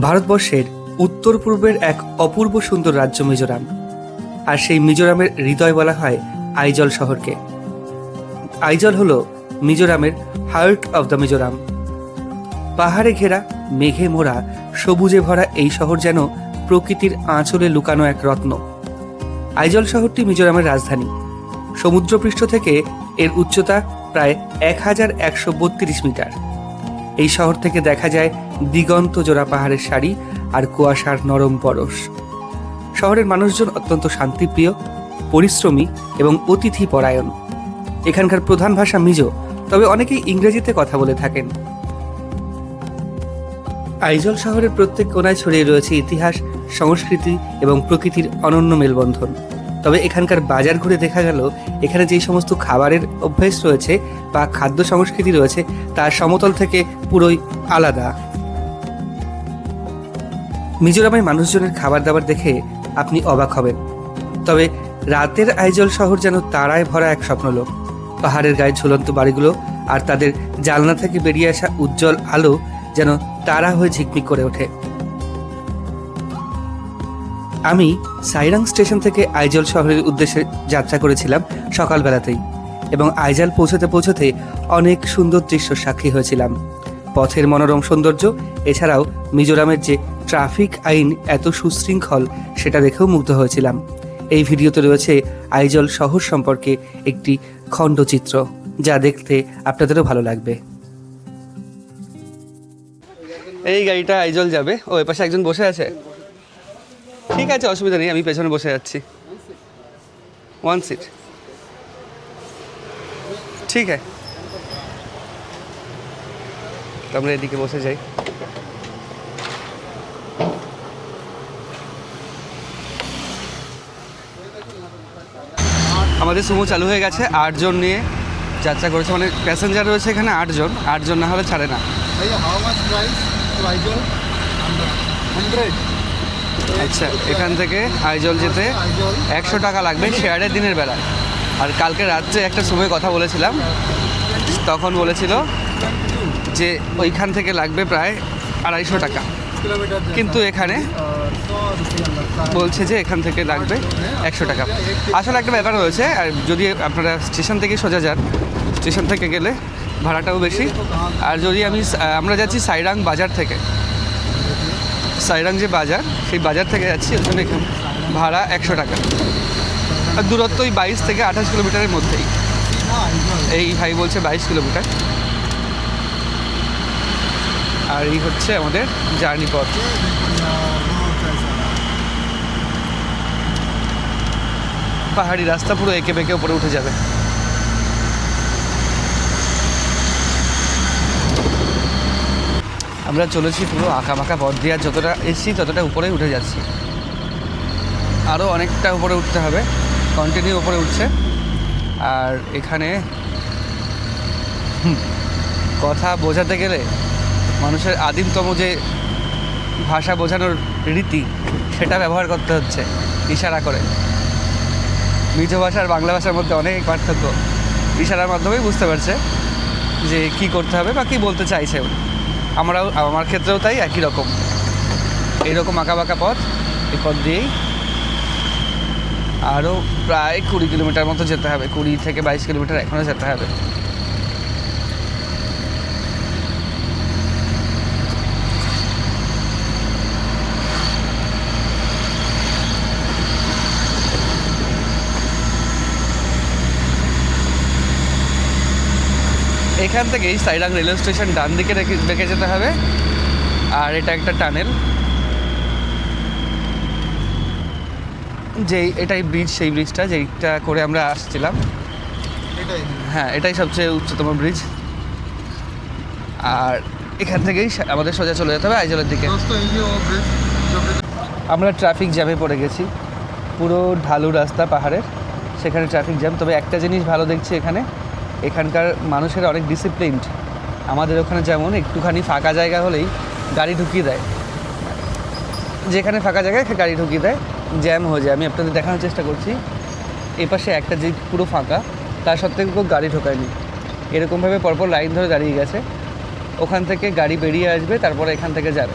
ভারতবর্ষের উত্তর পূর্বের এক অপূর্ব সুন্দর রাজ্য মিজোরাম। আর সেই মিজোরামের হৃদয় বলা হয় আইজল শহরকে। আইজল হল মিজোরামের হার্ট অব দ্য মিজোরাম। পাহাড়ে ঘেরা, মেঘে মোড়া, সবুজে ভরা এই শহর যেন প্রকৃতির আঁচলে লুকানো এক রত্ন। আইজল শহরটি মিজোরামের রাজধানী। সমুদ্রপৃষ্ঠ থেকে এর উচ্চতা প্রায় এক হাজার একশো বত্রিশ মিটার। এই শহর থেকে দেখা যায় দিগন্ত জোড়া পাহাড়ের সারি আর কুয়াশার নরম পরশ। শহরের মানুষজন অত্যন্ত শান্তিপ্রিয়, পরিশ্রমী এবং অতিথি পরায়ণ এখানকার প্রধান ভাষা মিজো, তবে অনেকেই ইংরেজিতে কথা বলে থাকেন। আইজল শহরের প্রত্যেক কোনায় ছড়িয়ে রয়েছে ইতিহাস, সংস্কৃতি এবং প্রকৃতির অনন্য মেলবন্ধন। তবে এখানকার বাজার ঘুরে দেখা গেল, এখানে যে সমস্ত খাবারের অভ্যেস রয়েছে বা খাদ্য সংস্কৃতি রয়েছে, তার সমতল থেকে পুরোই আলাদা। মিজোরামের মানুষজনের খাবার দাবার দেখে আপনি অবাক হবেন। তবে রাতের আইজল শহর যেন তারায় ভরা এক স্বপ্নলোক। পাহাড়ের গায়ে ঝুলন্ত বাড়িগুলো আর তাদের জালনা থেকে বেরিয়ে আসা উজ্জ্বল আলো যেন তারা হয়ে ঝিকমিক করে ওঠে। আমি সাইরাং স্টেশন থেকে আইজল শহরের উদ্দেশ্যে যাত্রা করেছিলাম সকালবেলাতেই এবং আইজাল পৌঁছতে পৌঁছতে অনেক সুন্দর দৃশ্য সাক্ষী হয়েছিলাম। পথের মনোরম সৌন্দর্য, এছাড়াও মিজোরামের যে ট্রাফিক আইন এত সুশৃঙ্খল, সেটা দেখেও মুগ্ধ হয়েছিলাম। এই ভিডিওতে রয়েছে আইজল শহর সম্পর্কে একটি খণ্ডচিত্র, যা দেখতে আপনাদেরও ভালো লাগবে। এই গাড়িটা আইজল যাবে। ও পাশে একজন বসে আছে। ঠিক আছে, অসুবিধা নেই, আমি পেছনে বসে যাচ্ছি। ওয়ান সিট ঠিক আছে। আমরা এদিকে বসে যাই। আমাদের সুমো চালু হয়ে গেছে, আটজন নিয়ে যাত্রা করেছে। মানে প্যাসেঞ্জার রয়েছে এখানে আটজন আটজন না হলে ছাড়ে না। আচ্ছা এখান থেকে আইজল যেতে একশো টাকা লাগবে শেয়ারের দিনের বেলা। আর কালকে রাত্রে একটা সময় কথা বলেছিলাম, তখন বলেছিল যে ওইখান থেকে লাগবে প্রায় আড়াইশো টাকা। কিন্তু এখানে বলছে যে এখান থেকে লাগবে একশো টাকা। আসলে একটা ব্যাপার রয়েছে, আর যদি আপনারা স্টেশন থেকে সোজা যান, স্টেশন থেকে গেলে ভাড়াটাও বেশি। আর যদি আমি, আমরা যাচ্ছি সাইরাং বাজার থেকে সাইরাং যে বাজার, সেই বাজার থেকে যাচ্ছি ওই জন্য এখানে ভাড়া একশো টাকা। আর দূরত্ব ওই বাইশ থেকে আঠাশ কিলোমিটারের মধ্যেই। এই ভাই বলছে বাইশ কিলোমিটার। আর এই হচ্ছে আমাদের জার্নি পথ। পাহাড়ি রাস্তা পুরো এঁকে বেঁকে উপরে উঠে যাবে। আমরা চলেছি পুরো আঁকা বাঁকা পথ দিয়ে যতটা এসছি, ততটা উপরে উঠে যাচ্ছি। আরও অনেকটা উপরে উঠতে হবে কন্টিনিউ উপরে উঠছে। আর এখানে কথা বোঝাতে গেলে মানুষের আদিমতম যে ভাষা বোঝানোর রীতি, সেটা ব্যবহার করতে হচ্ছে, ইশারা করে। নিজ ভাষা আর বাংলা ভাষার মধ্যে অনেক পার্থক্য। ইশারার মাধ্যমেই বুঝতে পারছে যে কি করতে হবে বা কী বলতে চাইছে। আমরাও আমার ক্ষেত্রেও তাই একই রকম। এইরকম আঁকা বাঁকা পথ, এই পথ দিয়েই। আরও প্রায় কুড়ি কিলোমিটার মতো যেতে হবে। কুড়ি থেকে বাইশ কিলোমিটার এখনও যেতে হবে। এখান থেকেই সাইরাং রেলওয়ে স্টেশন ডান দিকে দেখে যেতে হবে। আর এটা একটা টানেল। যেই এটাই ব্রিজ সেই ব্রিজটা যেইটা করে আমরা আসছিলাম। হ্যাঁ এটাই সবচেয়ে উচ্চতম ব্রিজ আর এখান থেকেই আমাদের সোজা চলে যেতে হবে আইজলের দিকে। আমরা ট্রাফিক জ্যামে পড়ে গেছি। পুরো ঢালু রাস্তা পাহাড়ের। সেখানে ট্রাফিক জ্যাম তবে একটা জিনিস ভালো দেখছি এখানে এখানকার মানুষের অনেক ডিসিপ্লিনড আমাদের ওখানে যেমন একটুখানি ফাঁকা জায়গা হলেই গাড়ি ঢুকিয়ে দেয়। যেখানে ফাঁকা জায়গায় গাড়ি ঢুকিয়ে দেয়। জ্যাম হয়ে যায়। আমি আপনাদের দেখানোর চেষ্টা করছি। এপাশে একটা যে পুরো ফাঁকা, তার সত্ত্বেও কেউ গাড়ি ঢোকায়নি। এরকমভাবে পরপর লাইন ধরে দাঁড়িয়ে গেছে। ওখান থেকে গাড়ি বেরিয়ে আসবে, তারপরে এখান থেকে যাবে।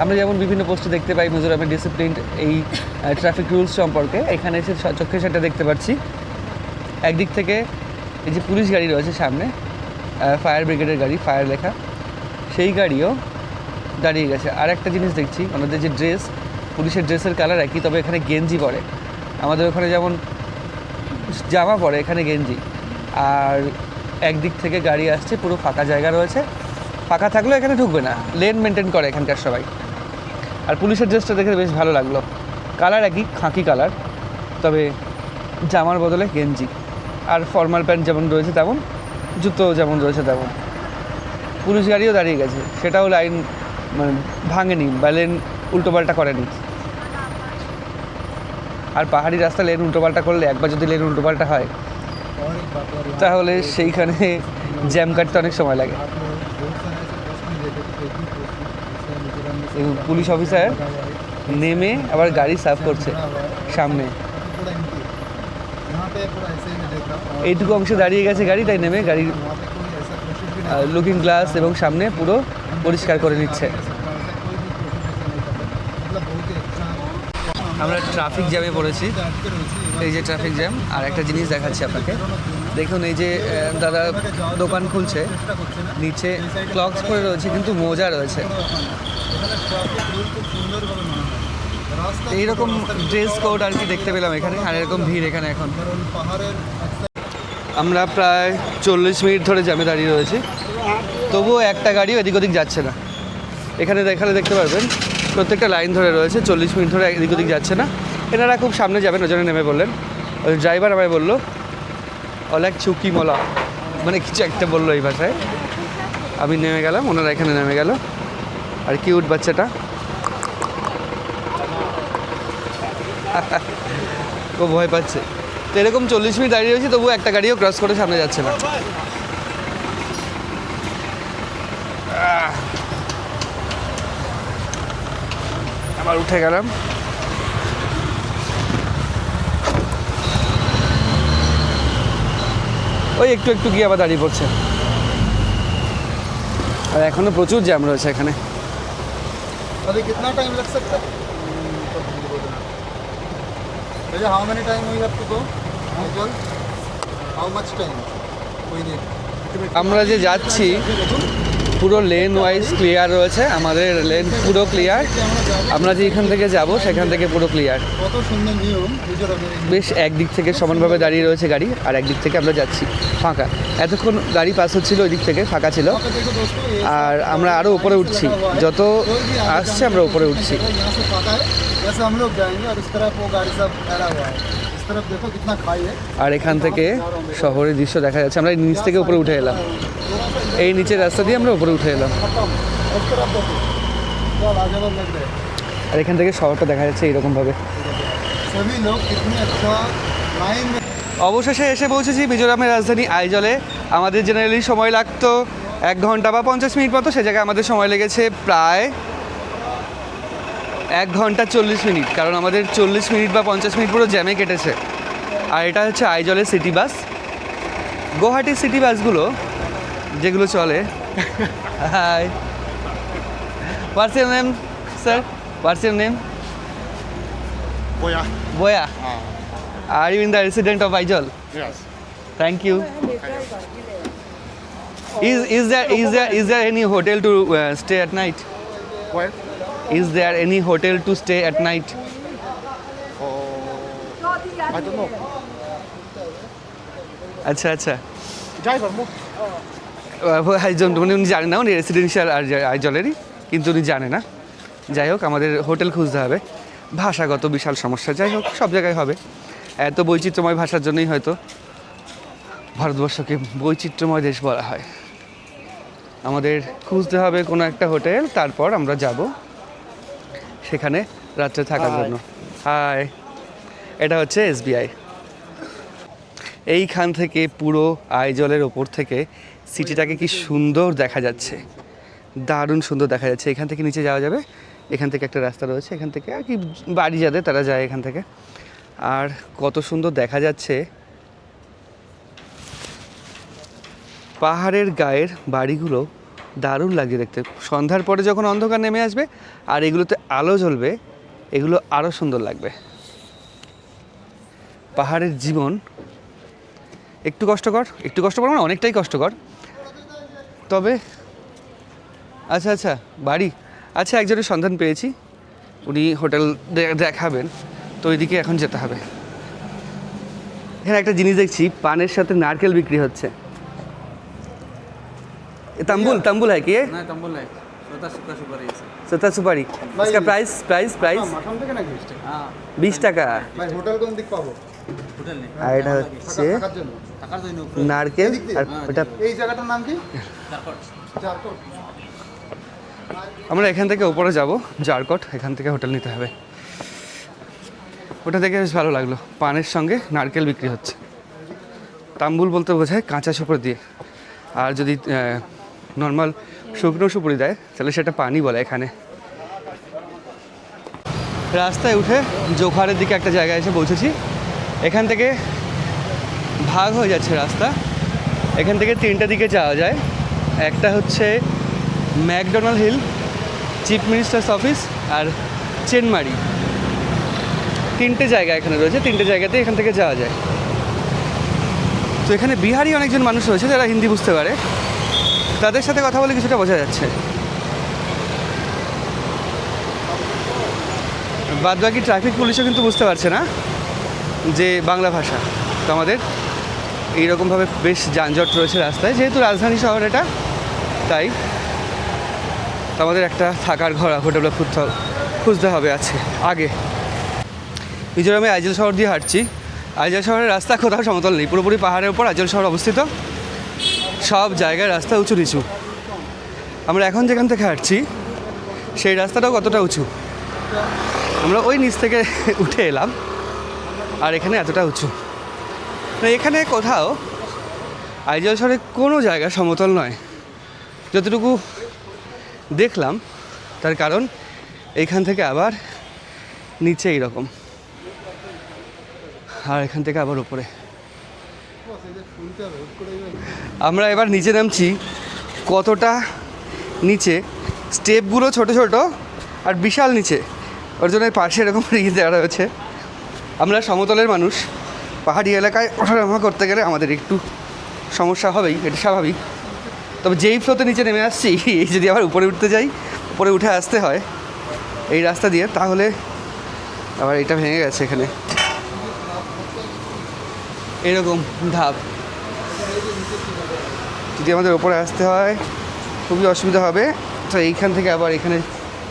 আমরা যেমন বিভিন্ন পোস্টে দেখতে পাই মিজোরামের ডিসিপ্লিন এই ট্রাফিক রুলস সম্পর্কে। এখানে এসে স- চোখের সাথে দেখতে পাচ্ছি। একদিক থেকে এই যে পুলিশ গাড়ি রয়েছে সামনে ফায়ার ব্রিগেডের গাড়ি ফায়ার লেখা। সেই গাড়িও দাঁড়িয়ে গেছে। আর একটা জিনিস দেখছি ওনাদের যে ড্রেস পুলিশের ড্রেসের কালার একই, তবে এখানে গেঞ্জি পরে। আমাদের ওখানে যেমন জামা পরে, এখানে গেঞ্জি। আর একদিক থেকে গাড়ি আসছে, পুরো ফাঁকা জায়গা রয়েছে। ফাঁকা থাকলেও এখানে ঢুকবে না। লেন মেনটেন করে এখানকার সবাই। আর পুলিশের ড্রেসটা দেখে বেশ ভালো লাগল। কালার একই, খাঁকি কালার তবে জামার বদলে গেঞ্জি। আর ফর্মাল প্যান্ট যেমন রয়েছে তেমন, জুতো যেমন রয়েছে তেমন। পুলিশ গাড়িও দাঁড়িয়ে গেছে, সেটাও লাইন মানে ভাঙেনি, বা লেন উল্টোপাল্টা করেনি। আর পাহাড়ি রাস্তা লেন উল্টোপাল্টা করলে একবার যদি লেন উল্টোপাল্টা হয়, তাহলে সেইখানে জ্যাম কাটতে অনেক সময় লাগে। পুলিশ অফিসার নেমে আবার গাড়ি সাফ করছে সামনে। এইটুকু অংশে দাঁড়িয়ে গেছে গাড়ি, তাই নেমে গাড়ির লুকিং গ্লাস এবং সামনে পুরো পরিষ্কার করে নিচ্ছে। আমরা ট্রাফিক জ্যামে পড়েছি। এই যে ট্রাফিক জ্যাম আর একটা জিনিস দেখাচ্ছি আপনাকে। দেখুন, এই যে দাদা দোকান খুলছে, নিচে ক্লকস পরে রয়েছে, কিন্তু মোজা রয়েছে। এইরকম ড্রেস কোড আর কি দেখতে পেলাম এখানে, আর এরকম ভিড় এখানে এখন। পাহাড়ের আমরা প্রায় চল্লিশ মিনিট ধরে জ্যামে দাঁড়িয়ে রয়েছি। তবুও একটা গাড়িও এদিক ওদিক যাচ্ছে না। এখানে দেখালে দেখতে পারবেন, প্রত্যেকটা লাইন ধরে রয়েছে, চল্লিশ মিনিট ধরে এদিক ওদিক যাচ্ছে না। এনারা খুব সামনে যাবেন, ওই নেমে বললেন। ওই ড্রাইভার আমায় বলল, অলেক চুকি মলা। মানে কিছু একটা বলল এই ভাষায়। আমি নেমে গেলাম, ওনারা এখানে নেমে গেল। আর কিউট বাচ্চাটা। ও ভয় পাচ্ছে। তো এরকম চল্লিশ মিনিট দাঁড়িয়ে রয়েছে তবু একটা গাড়িও ক্রস করে সামনে যাচ্ছে না আহ। আবার উঠে গেলাম ওই একটু একটু গিয়ে আবার দাঁড়িয়ে পড়ছে আর এখনো প্রচুর জ্যাম রয়েছে এখানে अभी कितना टाइम लग सकता है भैया हाउ मेनी टाइम हुई आपको আমরা যে যাচ্ছি পুরো লেন ওয়াইজ ক্লিয়ার রয়েছে আমাদের লেন পুরো ক্লিয়ার আমরা যে এখান থেকে যাব সেখান থেকে পুরো ক্লিয়ার বেশ একদিক থেকে সমানভাবে দাঁড়িয়ে রয়েছে গাড়ি আর একদিক থেকে আমরা যাচ্ছি ফাঁকা। এতক্ষণ গাড়ি পাস হচ্ছিল ওই দিক থেকে ফাঁকা ছিল। আর আমরা আরও উপরে উঠছি। যত আসছে আমরা উপরে উঠছি। আর এখান থেকে শহরের দৃশ্য দেখা যাচ্ছে। আমরা নিচ থেকে উপরে উঠে এলাম। এই নিচের রাস্তা দিয়ে আমরা উপরে উঠে এলাম। আর এখান থেকে শহরটা দেখা যাচ্ছে এইরকমভাবে অবশেষে এসে পৌঁছেছি মিজোরামের রাজধানী আইজলে। আমাদের জেনারেলি সময় লাগতো এক ঘণ্টা বা পঞ্চাশ মিনিট মতো, সে জায়গায় আমাদের সময় লেগেছে প্রায় এক ঘণ্টা চল্লিশ মিনিট কারণ আমাদের চল্লিশ মিনিট বা পঞ্চাশ মিনিট পুরো জ্যামে কেটেছে আর এটা হচ্ছে আইজলের সিটি বাস গুয়াহাটির সিটি বাসগুলো যেগুলো চলে hi what's your name sir what's your name. বোয়া Ah, are you in the resident of Aizawl. Thank you. Is is there is there is there any hotel to uh, stay at night? Where? Is there any hotel to stay at night? Oh, I don't know. আচ্ছা আচ্ছা Driver, move. আইজন মানে উনি জানেন না উনি residential আর আইজলেরই কিন্তু উনি জানে না যাই হোক আমাদের হোটেল খুঁজতে হবে ভাষাগত বিশাল সমস্যা যাই হোক সব জায়গায় হবে এত বৈচিত্র্যময় ভাষার জন্যই হয়তো ভারতবর্ষকে বৈচিত্র্যময় দেশ বলা হয় আমাদের খুঁজতে হবে কোনো একটা হোটেল তারপর আমরা যাব সেখানে রাত্রে থাকার. জন্য। হাই এটা হচ্ছে এসবিআই এইখান থেকে পুরো আইজলের ওপর থেকে সিটিটাকে কি সুন্দর দেখা যাচ্ছে। দারুণ সুন্দর দেখা যাচ্ছে। এখান থেকে নিচে যাওয়া যাবে। এখান থেকে একটা রাস্তা রয়েছে। এখান থেকে আর কি বাড়ি যাদের তারা যায় এখান থেকে। আর কত সুন্দর দেখা যাচ্ছে। পাহাড়ের গায়ের বাড়িগুলো দারুণ লাগছে দেখতে। সন্ধ্যার পরে যখন অন্ধকার নেমে আসবে আর এগুলোতে আলো জ্বলবে, এগুলো আরও সুন্দর লাগবে। পাহাড়ের জীবন, একটু কষ্টকর একটু কষ্টকর মানে অনেকটাই কষ্টকর। তবে আচ্ছা আচ্ছা বাড়ি। আচ্ছা একজনের সন্ধান পেয়েছি, উনি হোটেল দেখাবেন, তো ওইদিকে এখন যেতে হবে। এখানে একটা জিনিস দেখছি, পানের সাথে নারকেল বিক্রি হচ্ছে। तंबुल तंबुल है कि ये না তম্বল নাই শ্রোতা শুক্র সুপারি আছে सत्ता सुपारी इसका प्राइस प्राइस प्राइस মাঠান থেকে নাকি হ্যাঁ বিশ টাকা ভাই হোটেল কোন দিক পাবো হোটেল নেই আর এটা হচ্ছে থাকা- থাকার জন্য থাকার জন্য নারকেল আর ওটা এই জায়গাটার নাম কি তারপর ঝাড়খণ্ড আমরা এখান থেকে উপরে যাব জারকট এখান থেকে হোটেল নিতে হবে ওটা দেখে বেশ ভালো লাগলো পানের সঙ্গে নারকেল বিক্রি হচ্ছে তাম্বুল বলতে বোঝায় কাঁচা সুপুরি দিয়ে আর যদি নর্মাল শুকনো সুপুরি দেয়, তাহলে সেটা পানি বলে এখানে। রাস্তায় উঠে জোখারের দিকে একটা জায়গায় এসে পৌঁছেছি। এখান থেকে ভাগ হয়ে যাচ্ছে রাস্তা। এখান থেকে তিনটা দিকে যাওয়া যায়। একটা হচ্ছে McDonald Hill, chief minister's office আর চেনমারি। তিনটে জায়গা এখানে রয়েছে, তিনটে জায়গাতে এখান থেকে যাওয়া যায়। তো এখানে বিহারি অনেকজন মানুষ রয়েছে যারা হিন্দি বুঝতে পারে। তাদের সাথে কথা বলে কিছুটা বোঝা যাচ্ছে। বাদ বাকি ট্রাফিক পুলিশও কিন্তু বুঝতে পারছে না যে বাংলা ভাষা। তো আমাদের এইরকমভাবে বেশ যানজট রয়েছে রাস্তায়, যেহেতু রাজধানী শহর এটা, তাই তো আমাদের একটা থাকার ঘর হোটেলে খুঁজতে খুঁজতে হবে আছে, আগে। মিজোরামে আইজল শহর দিয়ে হাঁটছি। আইজল শহরের রাস্তা কোথাও সমতল নেই। পুরোপুরি পাহাড়ের উপর আইজল শহর অবস্থিত। সব জায়গায় রাস্তা উঁচু নিচু। আমরা এখন যেখান থেকে হাঁটছি, সেই রাস্তাটাও কতটা উঁচু। আমরা ওই নিচ থেকে উঠে এলাম, আর এখানে এতটা উঁচু। এখানে কোথাও আইজল শহরে কোনো জায়গা সমতল নয়। যতটুকু দেখলাম, তার কারণ এইখান থেকে আবার নিচে এইরকম। আর এখান থেকে আবার উপরে। আমরা এবার নিচে নামছি কতটা নিচে? স্টেপগুলো ছোট ছোট আর বিশাল নিচে। ওর জন্য পাশে এরকম দেওয়া রয়েছে। আমরা সমতলের মানুষ। পাহাড়ি এলাকায় ওঠানামা করতে গেলে আমাদের একটু সমস্যা হবেই, এটা স্বাভাবিক। তবে যেই ফ্লোতে নিচে নেমে আসছি এই যদি আবার উপরে উঠতে যাই, উপরে উঠে আসতে হয় এই রাস্তা দিয়ে, তাহলে আবার এটা ভেঙে গেছে এখানে। এরকম ধাপ। যদি আমাদের ওপরে আসতে হয়, খুবই অসুবিধা হবে। তো এইখান থেকে আবার এখানে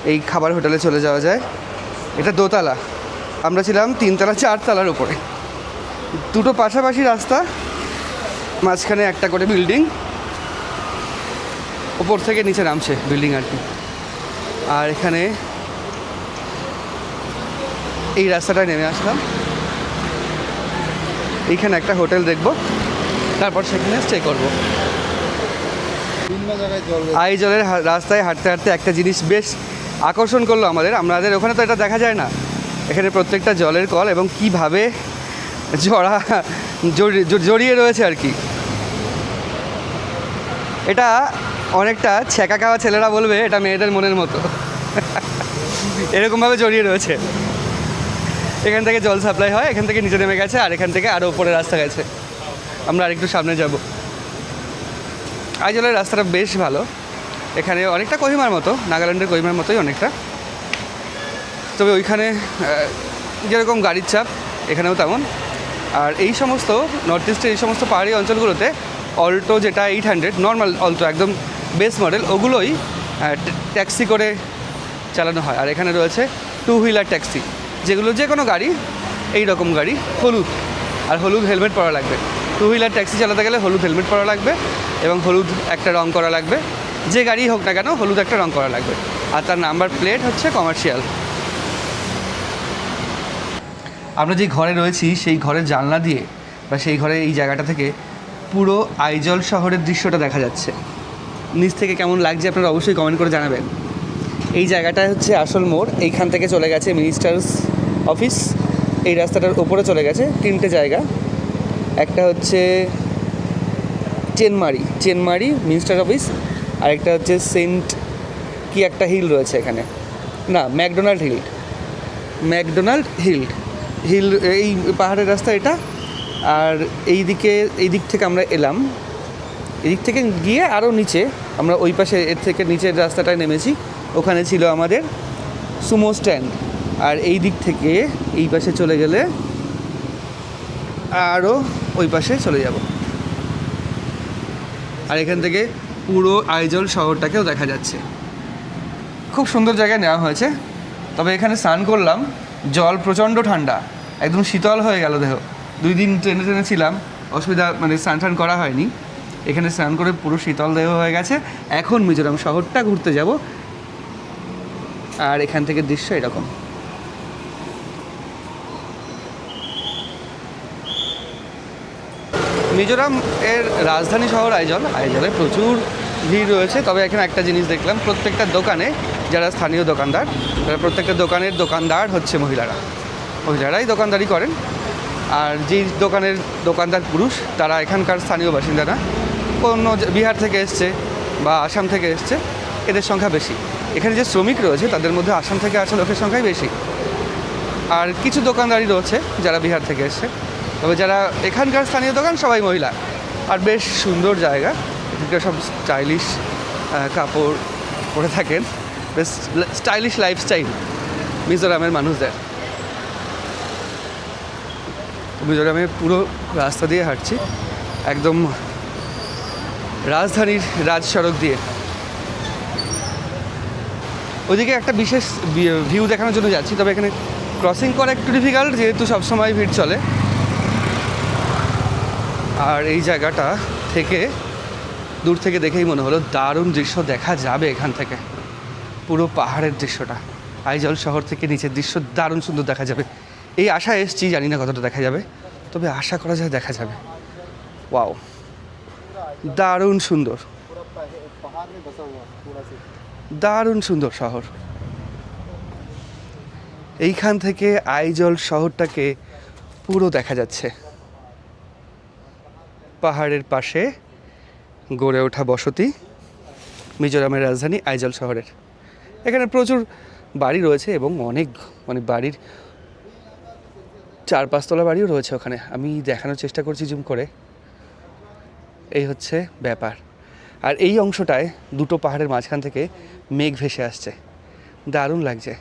এই খাবার হোটেলে চলে যাওয়া যায়। এটা দোতলা। আমরা ছিলাম তিনতলা, চারতলার উপরে। দুটো পাশাপাশি রাস্তা, মাঝখানে একটা করে বিল্ডিং। ওপর থেকে নিচে নামছে বিল্ডিং আর কি। আর এখানে এই রাস্তাটায় নেমে আসলাম। এইখানে একটা হোটেল দেখব। তারপর সেখানে স্টে করব। আই জলের রাস্তায় হাঁটতে হাঁটতে একটা জিনিস বেশ আকর্ষণ করল আমাদের। আমাদের ওখানে তো এটা দেখা যায় না। এখানে প্রত্যেকটা জলের কল এবং কীভাবে জড়া জড়ি- জড়িয়ে রয়েছে আর কি। এটা অনেকটা ছ্যাঁকা খাওয়া ছেলেরা বলবে, এটা মেয়েদের মনের মতো। এরকমভাবে জড়িয়ে রয়েছে। এখান থেকে জল সাপ্লাই হয়, এখান থেকে নিচে নেমে গেছে, আর এখান থেকে আরও উপরে রাস্তা গেছে। আমরা আরেকটু সামনে যাব। আইজলের রাস্তাটা বেশ ভালো। এখানে অনেকটা কহিমার মতো, নাগাল্যান্ডের কহিমার মতোই অনেকটা। তবে ওইখানে যেরকম গাড়ির চাপ, এখানেও তেমন। আর এই সমস্ত নর্থ ইস্টের এই সমস্ত পাহাড়ি অঞ্চলগুলোতে অল্টো যেটা এইট হান্ড্রেড নর্মাল অল্টো একদম বেস মডেল ওগুলোই ট্যাক্সি করে চালানো হয়। আর এখানে রয়েছে টু হুইলার ট্যাক্সি, যেগুলো যে কোনো গাড়ি এই রকম গাড়ি, হলুদ। আর হলুদ হেলমেট পরা লাগবে। টু হুইলার ট্যাক্সি চালাতে গেলে হলুদ হেলমেট পরা লাগবে এবং হলুদ একটা রং করা লাগবে। যে গাড়ি হোক না কেন, হলুদ একটা রং করা লাগবে। আর তার নাম্বার প্লেট হচ্ছে কমার্শিয়াল আমরা যে ঘরে রয়েছি, সেই ঘরের জানলা দিয়ে বা সেই ঘরের এই জায়গাটা থেকে পুরো আইজল শহরের দৃশ্যটা দেখা যাচ্ছে। নিচ থেকে কেমন লাগছে আপনারা অবশ্যই কমেন্ট করে জানাবেন। এই জায়গাটা হচ্ছে আসল মোড়। এইখান থেকে চলে গেছে মিনিস্টার্স অফিস এই রাস্তাটার ওপরে চলে গেছে তিনটে জায়গা। একটা হচ্ছে চেনমারি চেনমারি, মিনিস্টার অফিস, আর একটা হচ্ছে সেন্ট কি একটা হিল রয়েছে এখানে। না, McDonald Hill. McDonald Hill. Hill, এই পাহাড়ের রাস্তা এটা। আর এই দিকে এই দিক থেকে আমরা এলাম। এদিক থেকে গিয়ে আরও নিচে, আমরা ওই পাশে, এর থেকে নিচের রাস্তাটায় নেমেছি। ওখানে ছিল আমাদের সুমো স্ট্যান্ড। আর এই দিক থেকে এই পাশে চলে গেলে আরও ওই পাশে চলে যাব। আর এখান থেকে পুরো আইজল শহরটাকেও দেখা যাচ্ছে। খুব সুন্দর জায়গায় নেওয়া হয়েছে। তবে এখানে স্নান করলাম, জল প্রচণ্ড ঠান্ডা, একদম শীতল হয়ে গেল দেহ। দুই দিন ট্রেনে ট্রেনে ছিলাম, অসুবিধা মানে স্নান টান করা হয়নি। এখানে স্নান করে পুরো শীতল দেহ হয়ে গেছে। এখন মিজোরাম শহরটা ঘুরতে যাব। আর এখান থেকে দৃশ্য এরকম। মিজোরাম এর রাজধানী শহর আইজল, আইজলে প্রচুর ভিড় রয়েছে, তবে এখানে একটা জিনিস দেখলাম, প্রত্যেকটা দোকানে যারা স্থানীয় দোকানদার, তারা প্রত্যেকটা দোকানের দোকানদার হচ্ছে মহিলারা। মহিলারাই দোকানদারি করেন, আর যেই দোকানের দোকানদার পুরুষ, তারা এখানকার স্থানীয় বাসিন্দা না কোনো বিহার থেকে এসছে বা আসাম থেকে এসছে, এদের সংখ্যা বেশি। এখানে যে শ্রমিক রয়েছে, তাদের মধ্যে আসাম থেকে আসা লোকের সংখ্যাই বেশি। আর কিছু দোকানদারি রয়েছে, যারা বিহার থেকে এসছে। তবে যারা এখানকার স্থানীয় দোকান, সবাই মহিলা। আর বেশ সুন্দর জায়গা। এখানকার সব স্টাইলিশ কাপড় পরে থাকেন। বেশ স্টাইলিশ লাইফস্টাইল মিজোরামের মানুষদের। মিজোরামের পুরো রাস্তা দিয়ে হাঁটছি। একদম রাজধানীর রাজ সড়ক দিয়ে। ওইদিকে একটা বিশেষ ভিউ দেখানোর জন্য যাচ্ছি, তবে এখানে ক্রসিং করা একটু ডিফিকাল্ট যেহেতু সবসময় ভিড় চলে। আর এই জায়গাটা থেকে, দূর থেকে দেখেই মনে হলো দারুণ দৃশ্য দেখা যাবে এখান থেকে। পুরো পাহাড়ের দৃশ্যটা। আইজল শহর থেকে নিচের দৃশ্য দারুণ সুন্দর দেখা যাবে। এই আশা এসছি, জানি না কতটা দেখা যাবে, তবে আশা করা যায় দেখা যাবে। ওয়াও। দারুণ সুন্দর। দারুণ সুন্দর শহর। এইখান থেকে আইজল শহরটাকে পুরো দেখা যাচ্ছে। পাহাড়ের পাশে গড়ে ওঠা বসতি, মিজোরামের রাজধানী আইজল শহরের। এখানে প্রচুর বাড়ি রয়েছে এবং অনেক মানে বাড়ির চার পাঁচতলা বাড়িও রয়েছে ওখানে। আমি দেখানোর চেষ্টা করছি জুম করে। এই হচ্ছে ব্যাপার। আর এই অংশটায় দুটো পাহাড়ের মাঝখান থেকে মেঘ ভেসে আসছে। দারুণ লাগছে।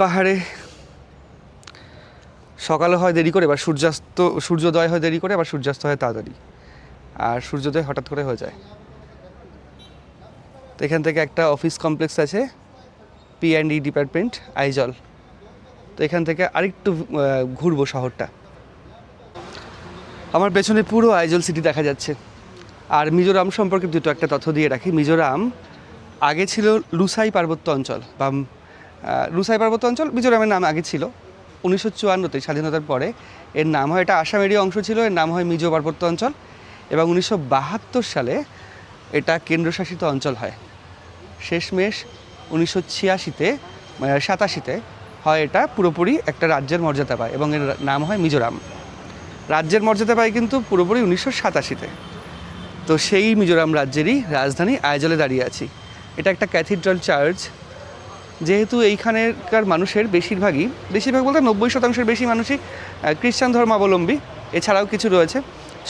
পাহাড়ে সকালে হয় দেরি করে, বা সূর্যাস্ত, সূর্যোদয় হয় দেরি করে, আবার সূর্যাস্ত হয় তাড়াতাড়ি। আর সূর্যোদয় হঠাৎ করে হয়ে যায়। তো এখান থেকে একটা অফিস কমপ্লেক্স আছে P and E department, Aizawl. তো এখান থেকে আরেকটু ঘুরবো শহরটা। আমার পেছনে পুরো আইজল সিটি দেখা যাচ্ছে। আর মিজোরাম সম্পর্কে দুটো একটা তথ্য দিয়ে রাখি। মিজোরাম আগে ছিল লুসাই পার্বত্য অঞ্চল বা লুসাই পার্বত্য অঞ্চল, মিজোরামের নাম আগে ছিল। উনিশশো চুয়ান্নতে স্বাধীনতার পরে এর নাম হয় এটা আসামেরই অংশ ছিল, এর নাম হয় মিজো পার্বত্য অঞ্চল। এবং উনিশশো বাহাত্তর সালে এটা কেন্দ্রশাসিত অঞ্চল হয়। শেষমেশ উনিশশো ছিয়াশিতে সাতাশিতে হয় এটা পুরোপুরি একটা রাজ্যের মর্যাদা পায় এবং এর নাম হয় মিজোরাম। রাজ্যের মর্যাদা পায় কিন্তু পুরোপুরি উনিশশো সাতাশিতে। তো সেই মিজোরাম রাজ্যেরই রাজধানী আইজলে দাঁড়িয়ে আছি। এটা একটা ক্যাথিড্রাল চার্চ যেহেতু এইখানেরকার মানুষের বেশিরভাগই, বেশিরভাগ বলতে নব্বই শতাংশের বেশি মানুষই খ্রিস্টান ধর্মাবলম্বী। এছাড়াও কিছু রয়েছে।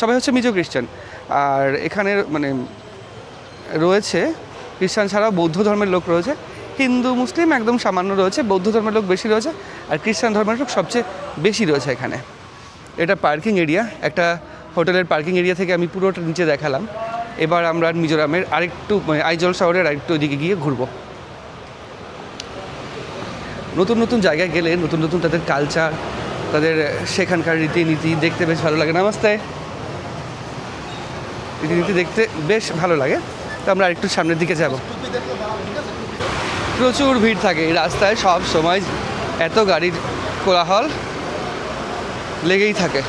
সবাই হচ্ছে মিজো খ্রিস্টান। আর এখানের মানে রয়েছে, খ্রিস্টান ছাড়াও বৌদ্ধ ধর্মের লোক রয়েছে। হিন্দু, মুসলিম একদম সামান্য রয়েছে, বৌদ্ধ ধর্মের লোক বেশি রয়েছে, আর খ্রিস্টান ধর্মের লোক সবচেয়ে বেশি রয়েছে এখানে। এটা পার্কিং এরিয়া, একটা হোটেলের পার্কিং এরিয়া থেকে আমি পুরোটা নিচে দেখালাম। এবার আমরা মিজোরামের আরেকটু মানে আইজল শহরের আরেকটু ওইদিকে গিয়ে ঘুরবো। নতুন নতুন জায়গায় গেলে, নতুন নতুন তাদের কালচার তাদের সেখানকার রীতিনীতি দেখতে বেশ ভালো লাগে। নামাস্তে। রীতিনীতি দেখতে বেশ ভালো লাগে। তো আমরা আরেকটু সামনের দিকে যাব। প্রচুর ভিড় থাকে রাস্তায়, সব সময় এত গাড়ির কোলাহল লেগেই থাকে।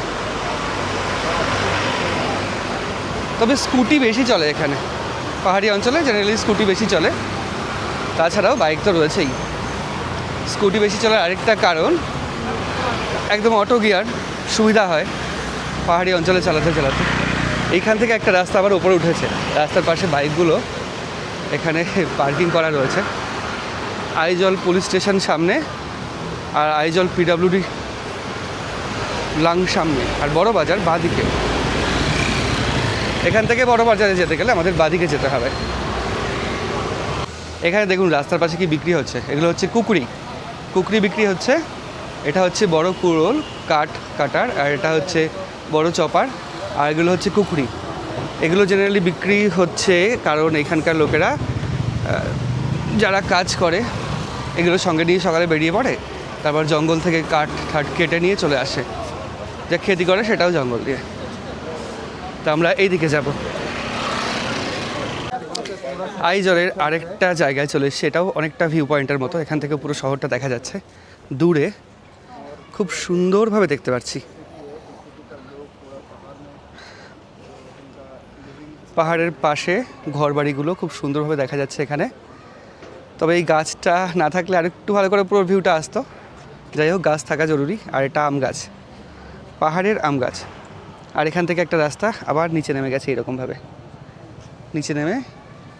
তবে স্কুটি বেশি চলে এখানে। পাহাড়ি অঞ্চলে জেনারেলি স্কুটি বেশি চলে। তাছাড়াও বাইক তো রয়েছেই। স্কুটি বেশি চলার আরেকটা কারণ, একদম অটো গিয়ার সুবিধা হয় পাহাড়ি অঞ্চলে চালাতে চালাতে। এইখান থেকে একটা রাস্তা আবার উপরে উঠেছে। রাস্তার পাশে বাইকগুলো, এখানে পার্কিং করা রয়েছে। আইজল পুলিশ স্টেশন সামনে আর আইজল পিডাব্লিউডি লাং সামনে আর বড় বাজার বাদিকে। এখান থেকে বড় বাজারে যেতে গেলে আমাদের বাদিকে যেতে হবে। এখানে দেখুন রাস্তার পাশে কি বিক্রি হচ্ছে। এগুলো হচ্ছে কুকুরি। কুকুরি বিক্রি হচ্ছে। এটা হচ্ছে বড় কুড়োল, কাঠ কাটার, আর এটা হচ্ছে বড় চপার, আর এগুলো হচ্ছে কুকুরি। এগুলো জেনারেলি বিক্রি হচ্ছে কারণ এখানকার লোকেরা যারা কাজ করে, এগুলো সঙ্গে নিয়ে সকালে বেরিয়ে পড়ে, তারপর জঙ্গল থেকে কাঠ ঠাট কেটে নিয়ে চলে আসে। যা খেতি করে সেটাও জঙ্গল দিয়ে। তা আমরা এই দিকে যাব। আইজলের আরেকটা জায়গায় চলে এসেছি। এটাও অনেকটা ভিউ পয়েন্টের মতো। এখান থেকে পুরো শহরটা দেখা যাচ্ছে। দূরে খুব সুন্দরভাবে দেখতে পাচ্ছি পাহাড়ের পাশে ঘরবাড়িগুলো খুব সুন্দরভাবে দেখা যাচ্ছে এখানে। তবে এই গাছটা না থাকলে আরেকটু ভালো করে পুরো ভিউটা আসতো। যাই হোক, গাছ থাকা জরুরি। আর এটা আম গাছ। পাহাড়ের আম গাছ। আর এখান থেকে একটা রাস্তা আবার নিচে নেমে গেছে এরকমভাবে। নিচে নেমে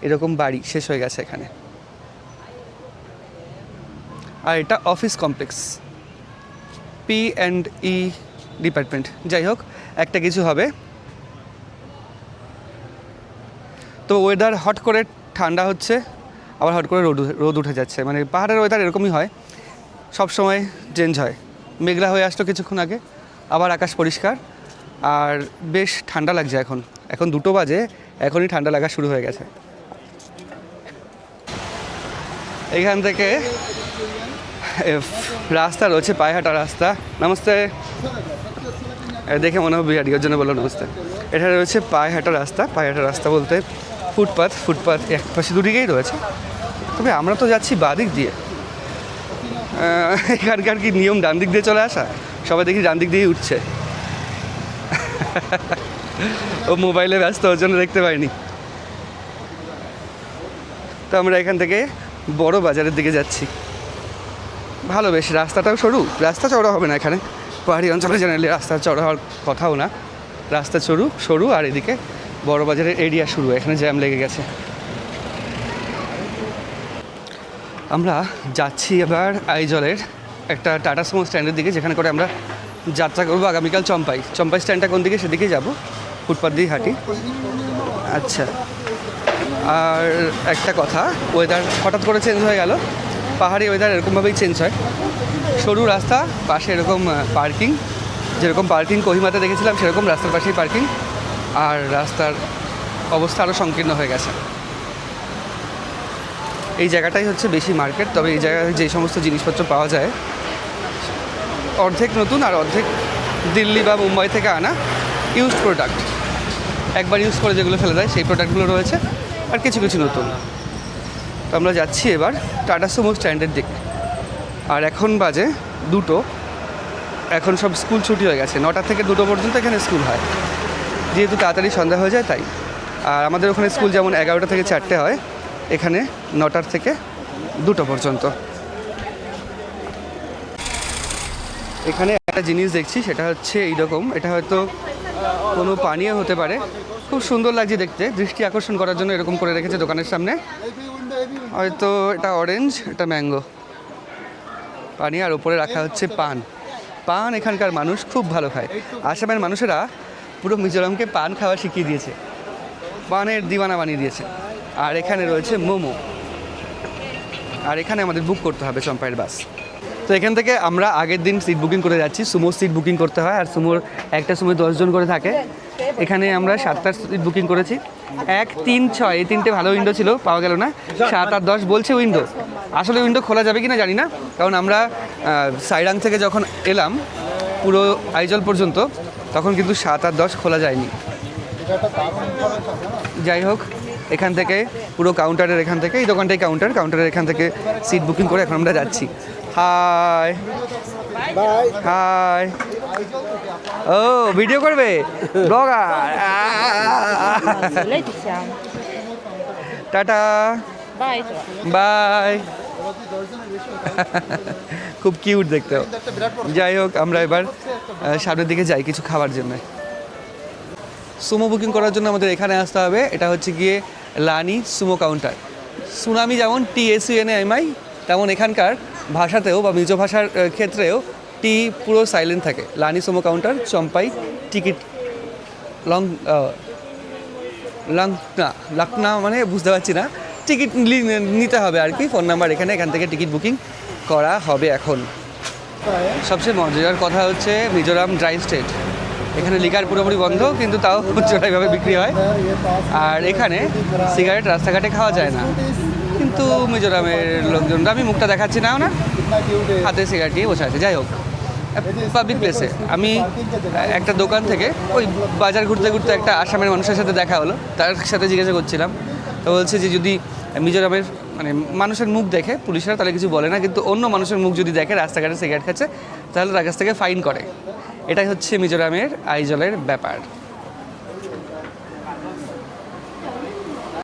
এরকম বাড়ি শেষ হয়ে গেছে এখানে। আর এটা office complex. P and E department. যাই হোক, একটা কিছু হবে। তো ওয়েদার হট করে ঠান্ডা হচ্ছে, আবার হট করে রোদ রোদ উঠে যাচ্ছে। মানে পাহাড়ের ওয়েদার এরকমই হয়। সব সময় চেঞ্জ হয়। মেঘলা হয়ে আসলো কিছুক্ষণ আগে, আবার আকাশ পরিষ্কার। আর বেশ ঠান্ডা লাগছে এখন। এখন দুটো বাজে, এখনই ঠান্ডা লাগা শুরু হয়ে গেছে। এখান থেকে রাস্তা রয়েছে পায়ে হাঁটা রাস্তা। নমস্তে। দেখে মনে হবে বিহারি ওর জন্য বলল নমস্তে। এটা রয়েছে পায়ে হাঁটা রাস্তা। পায়ে হাঁটা রাস্তা বলতে ফুটপাথ ফুটপাথ এক পাশে দুদিকেই রয়েছে। তবে আমরা তো যাচ্ছি বাদিক দিয়ে। এখানকার কি নিয়ম ডান দিক দিয়ে চলে আসা? সবাই দেখি ডান দিক দিয়েই উঠছে। ও মোবাইলে ব্যস্ত, ওর জন্য দেখতে পাইনি। তো আমরা এখান থেকে বড় বাজারের দিকে যাচ্ছি। ভালো বেশ, রাস্তাটাও সরু। রাস্তা চওড়া হবে না এখানে। পাহাড়ি অঞ্চলে জেনারেলি রাস্তা চওড়া হওয়ার কথাও না। রাস্তা সরু সরু আর এদিকে বড় বাজারের এরিয়া শুরু এখানে জ্যাম লেগে গেছে। আমরা যাচ্ছি এবার আইজলের একটা টাটা সুমো স্ট্যান্ডের দিকে, যেখানে করে আমরা যাত্রা করব আগামীকাল চম্পাই। চম্পাই স্ট্যান্ডটা কোন দিকে? সেদিকেই যাব ফুটপাথ দিয়ে হাঁটি। আচ্ছা। আর একটা কথা ওয়েদার হঠাৎ করে চেঞ্জ হয়ে গেল। পাহাড়ি ওয়েদার এরকমভাবেই চেঞ্জ হয়। সরু রাস্তা, পাশে এরকম পার্কিং যেরকম পার্কিং কোহিমাতে দেখেছিলাম, সেরকম রাস্তার পাশেই পার্কিং আর রাস্তার অবস্থা আরও সংকীর্ণ হয়ে গেছে। এই জায়গাটাই হচ্ছে বেশি মার্কেট তবে এই জায়গায় যে সমস্ত জিনিসপত্র পাওয়া যায়, অর্ধেক নতুন আর অর্ধেক দিল্লি বা মুম্বাই থেকে আনা ইউজড প্রোডাক্ট একবার ইউজ করে যেগুলো ফেলে দেয়, সেই প্রোডাক্টগুলো রয়েছে। আর কিছু কিছু নতুন। তো আমরা যাচ্ছি এবার টাটা সুমো স্ট্যান্ডের দিকে। আর এখন বাজে দুটো। এখন সব স্কুল ছুটি হয়ে গেছে। নটা থেকে দুটো পর্যন্ত এখানে স্কুল হয়। যেহেতু তাড়াতাড়ি সন্ধ্যা হয়ে যায়, তাই। আর আমাদের ওখানে স্কুল যেমন এগারোটা থেকে চারটে হয়, এখানে নটার থেকে দুটো পর্যন্ত। এখানে একটা জিনিস দেখছি, সেটা হচ্ছে এইরকম। এটা হয়তো কোনো পানীয় হতে পারে। খুব সুন্দর লাগছে দেখতে। দৃষ্টি আকর্ষণ করার জন্য এরকম করে রেখেছে দোকানের সামনে. হয়তো এটা অরেঞ্জ এটা ম্যাঙ্গো পানি আর উপরে রাখা হচ্ছে পান। পান এখানকার মানুষ খুব ভালো খায়। আসামের মানুষেরা পুরো মিজোরামকে পান খাওয়া শিখিয়ে দিয়েছে। পানের দিওয়ানা বানিয়ে দিয়েছে। আর এখানে রয়েছে মোমো। আর এখানে আমাদের বুক করতে হবে চম্পাইয়ের বাস। তো এখান থেকে আমরা আগের দিন সিট বুকিং করে যাচ্ছি। সুমোর সিট বুকিং করতে হয় আর সুমোর একটা সময় দশজন করে থাকে। এখানে আমরা সাতটার সিট বুকিং করেছি। এক, তিন, ছয়, এই তিনটে ভালো উইন্ডো ছিল, পাওয়া গেল না। সাত আর দশ বলছে উইন্ডো আসলে উইন্ডো খোলা যাবে কি না জানি না। কারণ আমরা সাইরাং থেকে যখন এলাম, পুরো আইজল পর্যন্ত, তখন কিন্তু সাত আর দশ খোলা যায়নি। যাই হোক, এখান থেকে পুরো কাউন্টারের এখান থেকে, এই দোকানটাই কাউন্টার কাউন্টারের এখান থেকে সিট বুকিং করে এখন আমরা যাচ্ছি। হাই হাই ও ভিডিও করবে? ব্লগার টাটা বাই বাই খুব কিউট দেখতে যাই হোক আমরা এবার সামনের দিকে যাই কিছু খাবার জন্য। সুমো বুকিং করার জন্য আমাদের এখানে আসতে হবে। এটা হচ্ছে গিয়ে লানি সুমো কাউন্টার সুনামি যেমন টিএসইএনএমআই তেমন এখানকার ভাষাতেও বা মিজো ভাষার ক্ষেত্রেও টি পুরো সাইলেন্ট থাকে। লানি সুমো কাউন্টার চম্পাই, টিকিট, লং লাংনা লাকনা মানে বুঝতে পারছি না। টিকিট নিতে হবে আর কি ফোন নাম্বার এখানে, এখান থেকে টিকিট বুকিং করা হবে এখন। সবচেয়ে মজার কথা হচ্ছে মিজোরাম ড্রাই স্টেট এখানে লিকার পুরোপুরি বন্ধ, কিন্তু তাও চোরাইভাবে বিক্রি হয়। আর এখানে সিগারেট রাস্তাঘাটে খাওয়া যায় না। কিন্তু মিজোরামের লোকজনরা, আমি মুখটা দেখাচ্ছি না, ওনার হাতে সিগারেট দিয়ে বসে আছে, যাই হোক। পাবলিক প্লেসে আমি একটা দোকান থেকে ওই বাজার ঘুরতে ঘুরতে একটা আসামের মানুষের সাথে দেখা হলো, তার সাথে জিজ্ঞাসা করছিলাম। তো বলছে যে, যদি মিজোরামের মানে মানুষের মুখ দেখে, পুলিশরা তাহলে কিছু বলে না, কিন্তু অন্য মানুষের মুখ যদি দেখে, রাস্তাঘাটে সিগারেট খাচ্ছে, তাহলে তার কাছ থেকে ফাইন করে। এটাই হচ্ছে মিজোরামের আইজলের ব্যাপার।